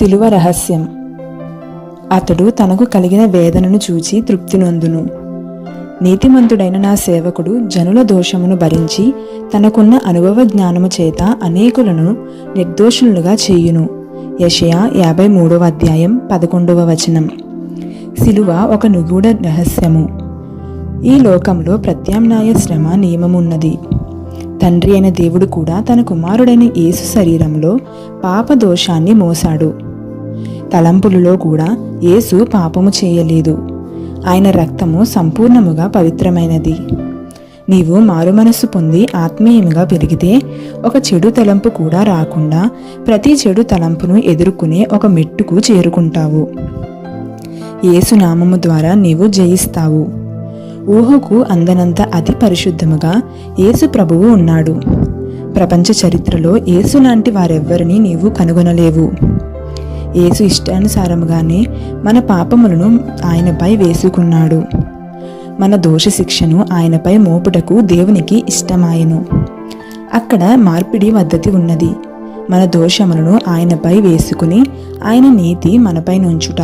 శిలువ రహస్యం. అతడు తనకు కలిగిన వేదనను చూచి తృప్తి నొందును. నీతిమంతుడైన నా సేవకుడు జనుల దోషమును భరించి తనకున్న అనుభవ జ్ఞానము చేత అనేకులను నిర్దోషులుగా చేయును. యషయా యాభై మూడవ అధ్యాయం పదకొండవ వచనం. శిలువ ఒక నిగూఢ రహస్యము. ఈ లోకంలో ప్రత్యామ్నాయ శ్రమ నియమమున్నది. తండ్రి అయిన దేవుడు కూడా తన కుమారుడైన యేసు శరీరంలో పాప దోషాన్ని మోసాడు. తలంపులలో కూడా యేసు పాపము చేయలేదు. ఆయన రక్తము సంపూర్ణముగా పవిత్రమైనది. నీవు మారుమనస్సు పొంది ఆత్మీయముగా పెరిగితే ఒక చెడు తలంపు కూడా రాకుండా ప్రతి చెడు తలంపును ఎదుర్కొనే ఒక మెట్టుకు చేరుకుంటావు. ఏసునామము నామము ద్వారా నీవు జయిస్తావు. ఊహకు అందనంత అతి పరిశుద్ధముగా యేసు ప్రభువు ఉన్నాడు. ప్రపంచ చరిత్రలో ఏసు లాంటి వారెవ్వరిని నీవు కనుగొనలేవు. యేసు ఇష్టానుసారముగానే మన పాపములను ఆయనపై వేసుకున్నాడు. మన దోష శిక్షను ఆయనపై మోపుటకు దేవునికి ఇష్టమాయను. అక్కడ మార్పిడి పద్ధతి ఉన్నది. మన దోషములను ఆయనపై వేసుకుని ఆయన నీతి మనపై నుంచుట.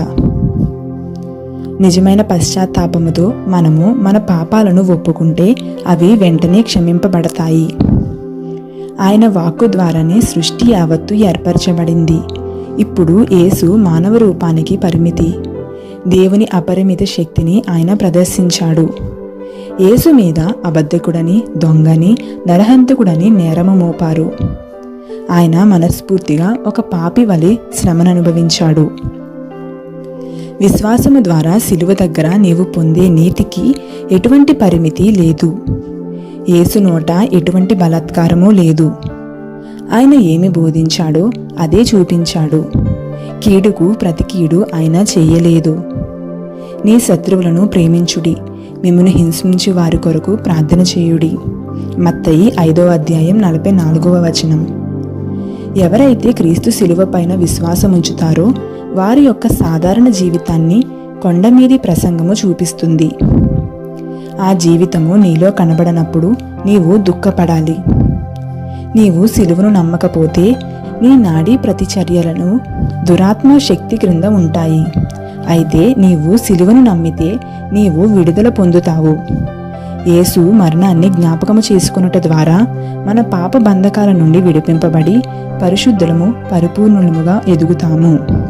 నిజమైన పశ్చాత్తాపముతో మనము మన పాపాలను ఒప్పుకుంటే అవి వెంటనే క్షమింపబడతాయి. ఆయన వాక్కు ద్వారానే సృష్టి యావత్తు ఏర్పరచబడింది. ఇప్పుడు యేసు మానవ రూపానికి పరిమితి. దేవుని అపరిమిత శక్తిని ఆయన ప్రదర్శించాడు. యేసు మీద అబద్ధకుడని దొంగని నరహంతకుడని నేరము మోపారు. ఆయన మనస్ఫూర్తిగా ఒక పాపి వలె శ్రమను అనుభవించాడు విశ్వాసము ద్వారా సిలువ దగ్గర నీవు పొందే నీతికి ఎటువంటి పరిమితి లేదు. యేసు నోట ఎటువంటి బలాత్కారమూ లేదు. ఆయన ఏమి బోధించాడో అదే చూపించాడు. కీడుకు ప్రతి కీడు ఆయన చేయలేదు. నీ శత్రువులను ప్రేమించుడి మిమ్మను హింసించు వారి కొరకు ప్రార్థన చేయుడి. మత్తయి ఐదో అధ్యాయం నలభై నాలుగవ వచనం. ఎవరైతే క్రీస్తు శిలువ పైన విశ్వాసం ఉంచుతారో వారి యొక్క సాధారణ జీవితాన్ని కొండమీది ప్రసంగము చూపిస్తుంది. ఆ జీవితము నీలో కనబడనప్పుడు నీవు దుఃఖపడాలి. నీవు సిలువను నమ్మకపోతే నీ నాడీ ప్రతిచర్యలను దురాత్మ శక్తి క్రింద ఉంటాయి. అయితే నీవు సిలువను నమ్మితే నీవు విడుదల పొందుతావు. యేసు మరణాన్ని జ్ఞాపకము చేసుకున్నట ద్వారా మన పాప బంధకాల నుండి విడిపింపబడి పరిశుద్ధులము పరిపూర్ణులముగా ఎదుగుతాము.